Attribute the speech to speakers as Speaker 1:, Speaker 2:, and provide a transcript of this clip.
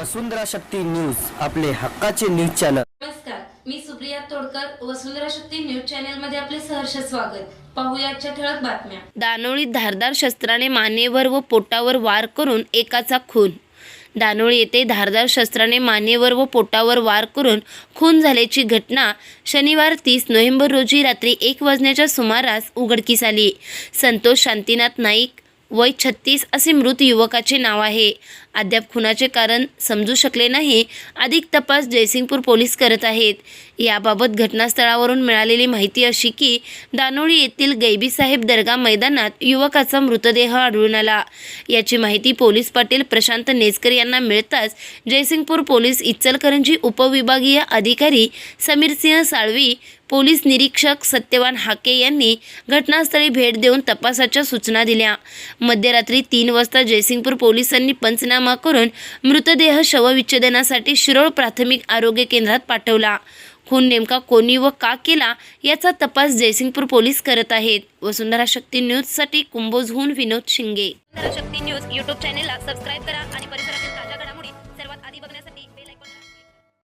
Speaker 1: वसुंधरा Shakti news आपले हक्काचे news channel.
Speaker 2: नमस्कार मी सुप्रिया तोडकर वसुंधरा शक्ती न्यूज चॅनलमध्ये आपले सहर्ष स्वागत. पाहूया आजच्या ठळक बातम्या.
Speaker 3: दानोळीत धारदार शस्त्राने मानेवर व पोटावर वार करून एकाचा खून. दानोळी येथे धारदार शस्त्राने मानेवर व पोटावर वार करून खून झाल्याची घटना शनिवार तीस नोव्हेंबर रोजी रात्री एक वाजण्याच्या सुमारास उघडकीस आली. संतोष शांतीनाथ नाईक वय छत्तीस असे मृत युवकाचे नाव आहे. अद्याप खुनाचे कारण समजू शकले नाही. अधिक तपास जयसिंगपूर पोलीस करत आहेत. याबाबत घटनास्थळावरून मिळालेली माहिती अशी की दानोळी येथील गैबीसाहेब दर्गा मैदानात युवकाचा मृतदेह आढळून आला. याची माहिती पोलीस पाटील प्रशांत नेजकर यांना मिळताच जयसिंगपूर पोलीस इचलकरंजी उपविभागीय अधिकारी समीरसिंह साळवी पोलीस निरीक्षक सत्यवान हाके यांनी घटनास्थळी भेट देऊन तपासाच्या सूचना दिल्या. मध्यरात्री तीन वाजता जयसिंगपूर पोलिसांनी पंचनामा करून मृतदेह शवविच्छेदनासाठी शिरोळ प्राथमिक आरोग्य केंद्रात पाठवला. खून नेमका कोणी व का केला याचा तपास जयसिंगपूर पोलीस करत आहेत. वसुंधरा शक्ती न्यूजसाठी कुंभोजहून विनोद शिंगे. शक्ती न्यूज यूट्यूब चॅनेलला सबस्क्राईब करा आणि परिसरातील